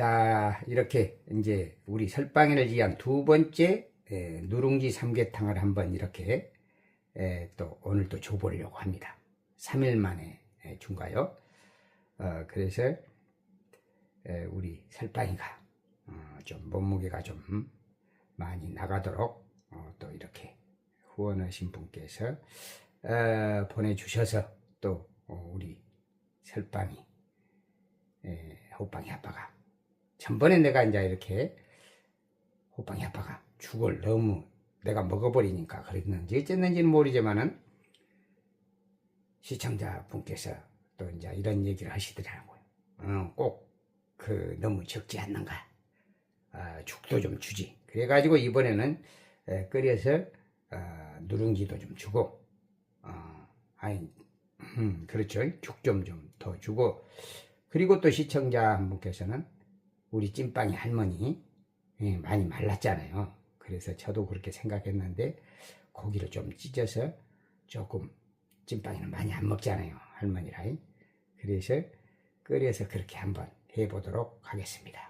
자, 이렇게 이제 우리 설방이를 위한 두 번째 에, 누룽지 삼계탕을 한번 이렇게 에, 또 오늘 또 줘보려고 합니다. 3일 만에 에, 준가요? 어, 그래서 에, 우리 설방이가 어, 좀 몸무게가 좀 많이 나가도록 어, 또 이렇게 후원하신 분께서 어, 보내주셔서 또 어, 우리 설방이 에, 호빵이 아빠가 전번에 내가 이제 이렇게 호빵이 아빠가 죽을 너무 내가 먹어버리니까 그랬는지 어쨌는지는 모르지만은 시청자분께서 또 이제 이런 얘기를 하시더라고요. 어, 꼭그 너무 적지 않는가. 아, 죽도 좀 주지. 그래가지고 이번에는 에, 끓여서 아, 누룽지도 좀 주고, 어, 아니, 음, 그렇죠. 죽 좀 좀 더 주고, 그리고 또 시청자 한 분께서는 우리 찐빵이 할머니 예, 많이 말랐잖아요. 그래서 저도 그렇게 생각했는데 고기를 좀 찢어서 조금 찐빵이는 많이 안 먹잖아요. 할머니라. 그래서 끓여서 그렇게 한번 해보도록 하겠습니다.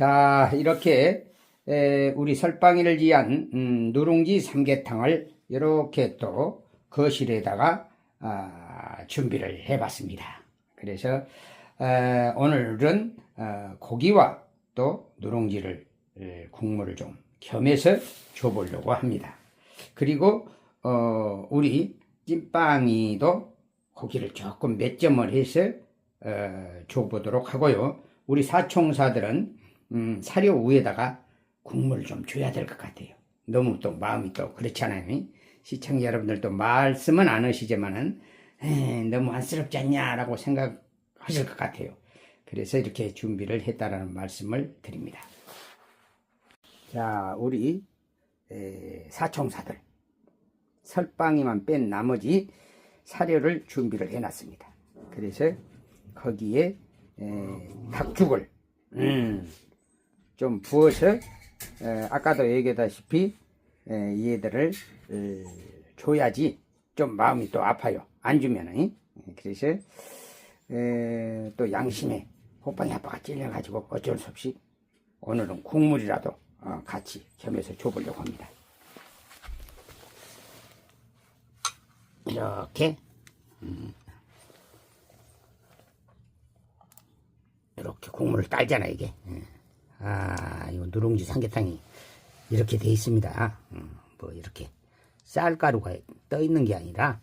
자, 이렇게 에, 우리 설방이를 위한 음, 누룽지 삼계탕을 이렇게 또 거실에다가 아, 준비를 해봤습니다. 그래서 에, 오늘은 어, 고기와 또 누룽지를 에, 국물을 좀 겸해서 줘보려고 합니다. 그리고 어, 우리 찐빵이도 고기를 조금 몇 점을 해서 어, 줘보도록 하고요. 우리 사총사들은 음, 사료 위에다가 국물을 좀 줘야 될 것 같아요. 너무 또 마음이 또 그렇잖아요. 시청자 여러분들도 말씀은 안 하시지만은 에이, 너무 안쓰럽지 않냐라고 생각하실 것 같아요. 그래서 이렇게 준비를 했다라는 말씀을 드립니다. 자, 우리 에, 사총사들 설빵이만 뺀 나머지 사료를 준비를 해놨습니다. 그래서 거기에 에, 닭죽을 음, 좀 부어서 에, 아까도 얘기했다시피 에, 얘들을 에, 줘야지 좀 마음이 또 아파요. 안 주면은 그래서 에, 또 양심에 호빵이 아빠가 찔려가지고 어쩔 수 없이 오늘은 국물이라도 어, 같이 겸해서 줘보려고 합니다. 이렇게 음. 이렇게 국물을 딸잖아 이게. 예. 아, 이거 누룽지 삼계탕이 이렇게 돼 있습니다. 음, 뭐 이렇게 쌀가루가 떠 있는 게 아니라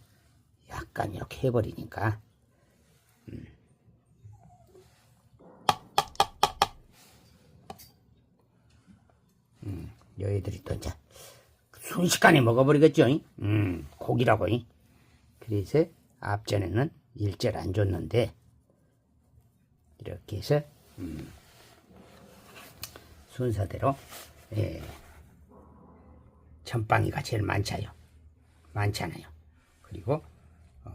약간 이렇게 해버리니까. 음. 음, 여애들이 또 이제 순식간에 먹어버리겠죠. 음, 고기라고. 그래서 앞전에는 일절 안 줬는데 이렇게 해서 음, 순서대로 예, 전빵이가 제일 많잖아요. 많잖아요. 그리고 어,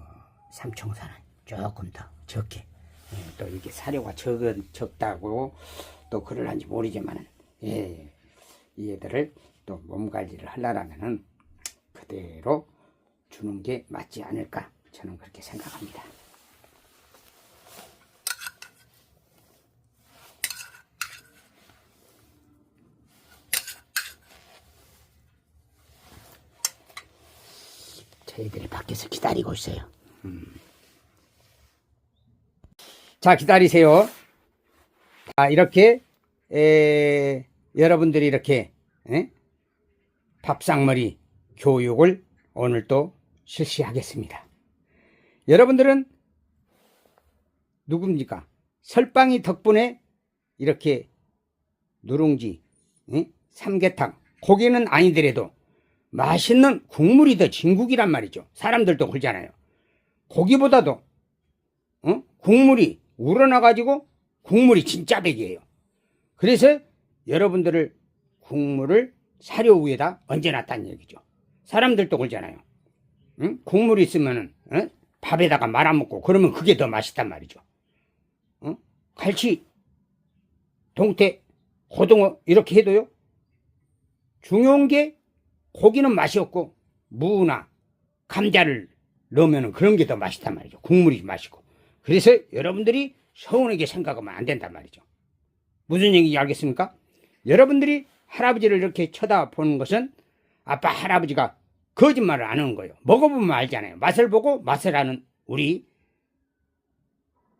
삼총사는 조금 더 적게 예, 또 이게 사료가 적 적다고 또 그럴런지 모르지만은 예, 얘들을 또 몸 관리를 하려면은 그대로 주는 게 맞지 않을까 저는 그렇게 생각합니다. 저희들이 밖에서 기다리고 있어요. 음. 자, 기다리세요. 자, 이렇게, 에, 여러분들이 이렇게, 에? 밥상머리 교육을 오늘 또 실시하겠습니다. 여러분들은 누굽니까? 설빵이 덕분에 이렇게 누룽지, 에? 삼계탕, 고기는 아니더라도 맛있는 국물이 더 진국이란 말이죠. 사람들도 그러잖아요. 고기보다도 어? 국물이 우러나가지고 국물이 진짜 백이에요. 그래서 여러분들을 국물을 사료 위에다 얹어놨다는 얘기죠. 사람들도 그러잖아요. 응? 국물 있으면은 어? 밥에다가 말아먹고 그러면 그게 더 맛있단 말이죠. 어? 갈치, 동태, 고등어 이렇게 해도요. 중요한 게 고기는 맛이 없고 무나 감자를 넣으면 그런 게 더 맛있단 말이죠. 국물이 맛있고. 그래서 여러분들이 서운하게 생각하면 안 된단 말이죠. 무슨 얘기인지 알겠습니까? 여러분들이 할아버지를 이렇게 쳐다보는 것은 아빠 할아버지가 거짓말을 안 하는 거예요. 먹어보면 알잖아요. 맛을 보고 맛을 아는 우리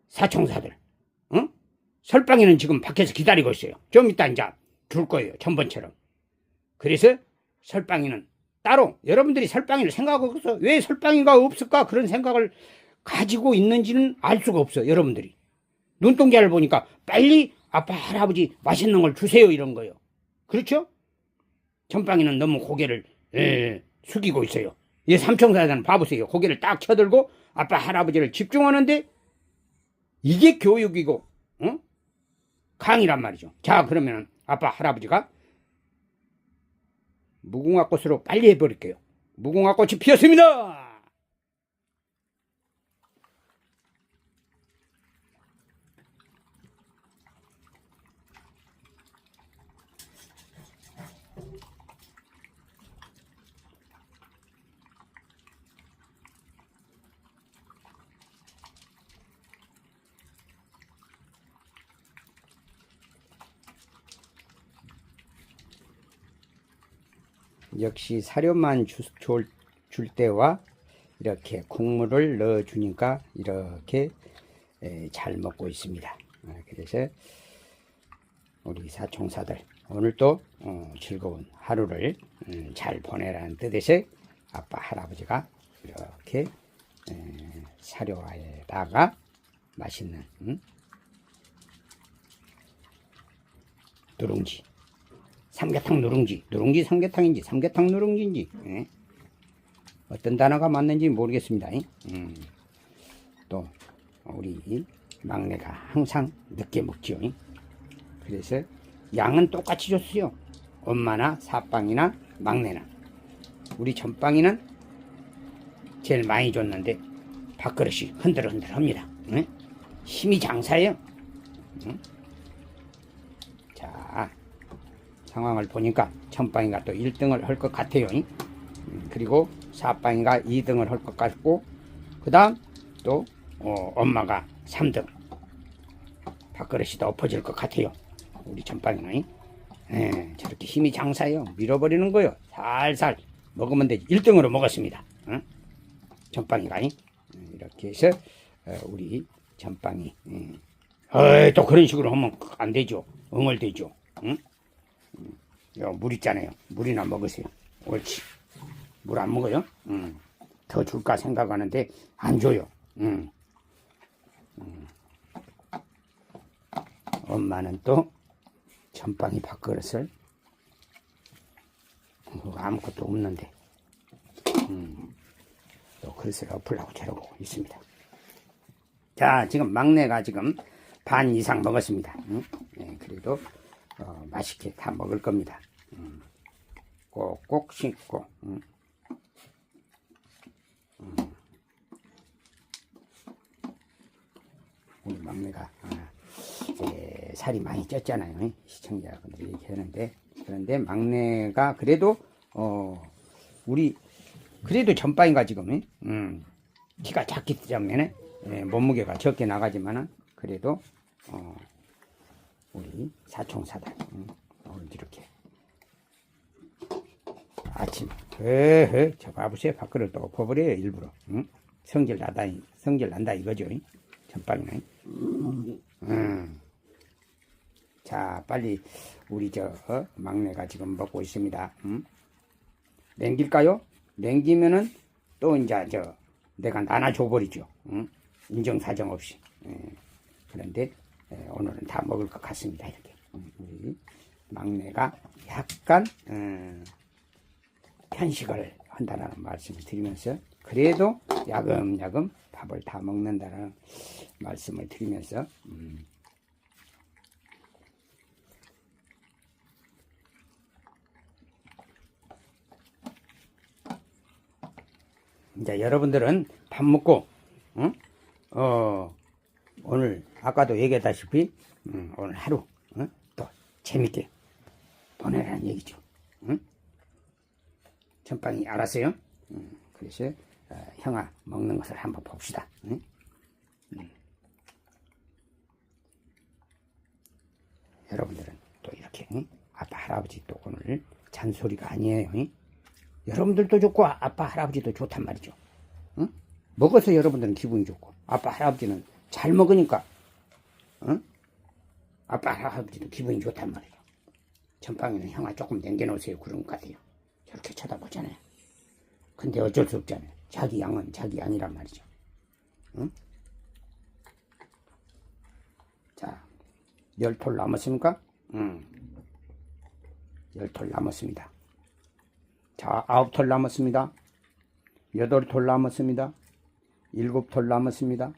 사총사들. 응? 설빵이는 지금 밖에서 기다리고 있어요. 좀 이따 이제 줄 거예요. 전번처럼. 그래서 설빵이는 따로 여러분들이 설빵이를 생각하고 있어. 왜 설빵이가 없을까? 그런 생각을 가지고 있는지는 알 수가 없어. 여러분들이. 눈동자를 보니까 빨리 아빠 할아버지 맛있는 걸 주세요 이런 거예요. 그렇죠? 전빵이는 너무 고개를 에, 숙이고 있어요. 이 삼총사자는 봐보세요. 고개를 딱 쳐들고 아빠 할아버지를 집중하는데 이게 교육이고 어? 강이란 말이죠. 자 그러면 아빠 할아버지가 무궁화 꽃으로 빨리 해버릴게요. 무궁화 꽃이 피었습니다. 역시 사료만 주, 줄, 줄 때와 이렇게 국물을 넣어 주니까 이렇게 에, 잘 먹고 있습니다. 아, 그래서 우리 사총사들 오늘도 어, 즐거운 하루를 음, 잘 보내라는 뜻에서 아빠 할아버지가 이렇게 에, 사료에다가 맛있는 음? 누룽지 삼계탕 누룽지, 누룽지 삼계탕인지 삼계탕 누룽지인지 예? 어떤 단어가 맞는지 모르겠습니다. 음. 또 우리 막내가 항상 늦게 먹지요. 그래서 양은 똑같이 줬어요. 엄마나 사빵이나 막내나 우리 전빵이는 제일 많이 줬는데 밥그릇이 흔들흔들합니다. 예? 힘이 장사예요. 예? 자. 상황을 보니까 천빵이가 또 1등을 할 것 같아요. 음, 그리고 사빵이가 2등을 할 것 같고 그 다음 또 어, 엄마가 3등 밥그릇이 더 엎어질 것 같아요. 우리 천빵이는 예, 저렇게 힘이 장사요. 밀어버리는 거요. 살살 먹으면 되지. 1등으로 먹었습니다. 응? 전빵이가 이렇게 해서 어, 우리 전빵이 음. 어이, 또 그런 식으로 하면 안 되죠. 엉얼되죠. 응? 요, 물 있잖아요. 물이나 먹으세요. 옳지. 물 안 먹어요? 음. 더 줄까 생각하는데 안 줘요. 음. 음. 엄마는 또 전빵이 밥그릇을 뭐 아무것도 없는데 음. 또 그릇을 엎으려고 저러고 있습니다. 자, 지금 막내가 지금 반 이상 먹었습니다. 음? 네, 그래도 어, 맛있게 다 먹을 겁니다. 음. 꼭꼭 씻고. 음. 음. 우리 막내가 아, 이제 살이 많이 쪘잖아요. 시청자분들이 얘기하는데 그런데 막내가 그래도 어 우리 그래도 전빵인가 지금 음, 키가 작기 때문에 예, 몸무게가 적게 나가지만은 그래도 어, 우리 사총사들 응? 오늘 이렇게 아침 에헤 저 봐보세요 밥그릇 또 엎어버려요 일부러 응? 성질 나다 성질 난다 이거죠 전빵이네 음. 자 빨리 우리 저 어? 막내가 지금 먹고 있습니다 응? 냉길까요? 냉기면은 또 이제 저 내가 나눠줘 버리죠 응? 인정사정 없이 예. 그런데 예, 오늘은 다 먹을 것 같습니다. 이렇게 음, 우리 막내가 약간 음, 편식을 한다는 말씀을 드리면서 그래도 야금야금 밥을 다 먹는다는 말씀을 드리면서 음, 이제 여러분들은 밥 먹고 응? 어, 오늘 아까도 얘기했다시피 음, 오늘 하루 응? 또 재밌게 보내라는 얘기죠. 응? 전빵이 알았어요? 음, 그래서 어, 형아 먹는 것을 한번 봅시다. 응? 음. 여러분들은 또 이렇게 응? 아빠 할아버지 또 오늘 잔소리가 아니에요. 응? 여러분들도 좋고 아- 아빠 할아버지도 좋단 말이죠. 응? 먹어서 여러분들은 기분이 좋고 아빠 할아버지는 잘 먹으니까 응? 아빠 할아버지도 기분이 좋단 말이죠. 전방에는 형아 조금 남겨놓으세요 그런 것 같아요. 저렇게 쳐다보잖아요. 근데 어쩔 수 없잖아요. 자기 양은 자기 양이란 말이죠. 응? 자, 열톨 남았습니까? 응. 열톨 남았습니다. 자, 아홉 톨 남았습니다. 여덟 톨 남았습니다. 일곱 톨 남았습니다.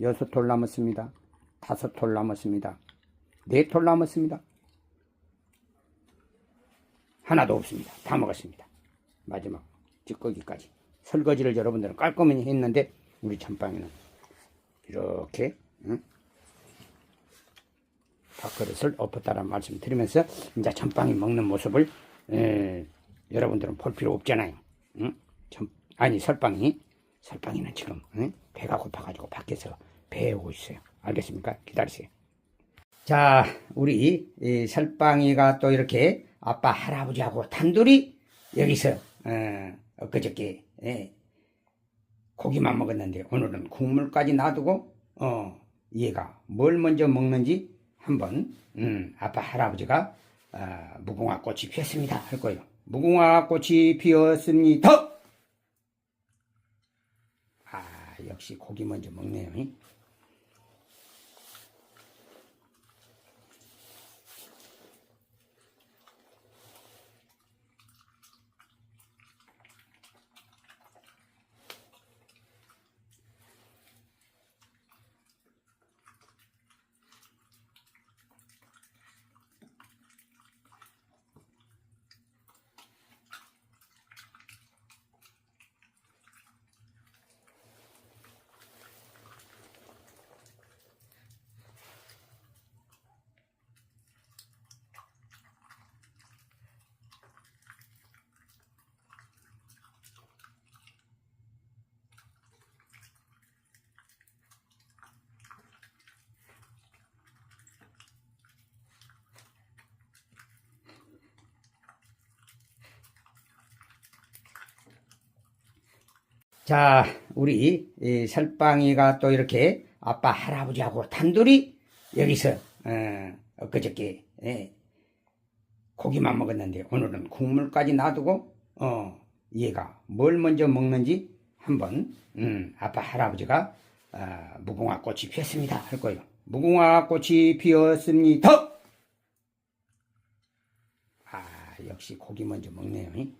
여섯 톨 남았습니다. 다섯 톨 남았습니다. 네 톨 남았습니다. 하나도 없습니다. 다 먹었습니다. 마지막 찌꺼기까지. 설거지를 여러분들은 깔끔히 했는데 우리 전방에는 이렇게 응? 밥그릇을 엎었다는 말씀 드리면서 이제 전방이 먹는 모습을 에, 여러분들은 볼 필요 없잖아요. 응? 전, 아니 설방이 설방이는 지금 응? 배가 고파가지고 밖에서 배우고 있어요. 알겠습니까? 기다리세요. 자, 우리 이 설방이가 또 이렇게 아빠 할아버지하고 단둘이 여기서 어, 엊그저께 예, 고기만 먹었는데 오늘은 국물까지 놔두고 어, 얘가 뭘 먼저 먹는지 한번 음, 아빠 할아버지가 아, 무궁화 꽃이 피었습니다 할 거예요. 무궁화 꽃이 피었습니다. 아 역시 고기 먼저 먹네요. 이. 자, 우리 이 설방이가 또 이렇게 아빠 할아버지하고 단둘이 여기서 어, 엊그저께 예, 고기만 먹었는데 오늘은 국물까지 놔두고 어, 얘가 뭘 먼저 먹는지 한번 음, 아빠 할아버지가 아, 무궁화 꽃이 피었습니다 할 거예요. 무궁화 꽃이 피었습니다. 아 역시 고기 먼저 먹네요. 이.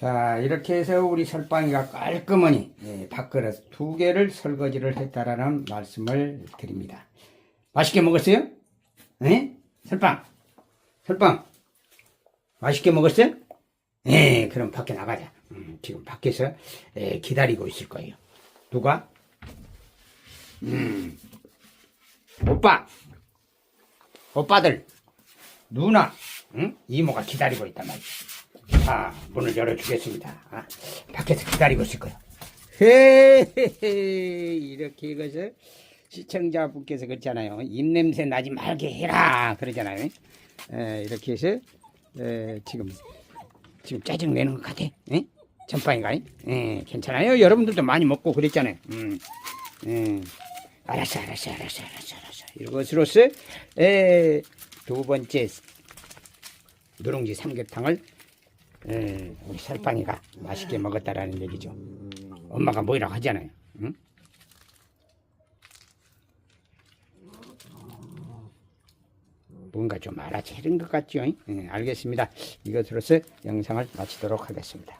자, 이렇게 해서 우리 설빵이가 깔끔하니 예, 밥그릇 두 개를 설거지를 했다라는 말씀을 드립니다. 맛있게 먹었어요? 예? 설빵, 설빵, 맛있게 먹었어요? 예, 그럼 밖에 나가자. 음, 지금 밖에서 예, 기다리고 있을 거예요. 누가? 음, 오빠, 오빠들, 누나, 응? 이모가 기다리고 있단 말이야. 자, 문을 열어주겠습니다. 아, 밖에서 기다리고 있을 거예요. 이렇게 이것을 시청자분께서 그랬잖아요. 입냄새 나지 말게 해라. 그러잖아요. 에, 이렇게 해서, 에, 지금, 지금 짜증 내는 것 같아. 에? 전빵이가, 예, 괜찮아요. 여러분들도 많이 먹고 그랬잖아요. 음, 예. 알았어, 알았어, 알았어, 알았어, 알았어. 이것으로서, 에, 두 번째 누룽지 삼계탕을 에, 우리 설빵이가 맛있게 먹었다라는 얘기죠. 엄마가 뭐이라고 하잖아요. 응? 뭔가 좀 알아채는 것 같죠? 예, 알겠습니다. 이것으로서 영상을 마치도록 하겠습니다.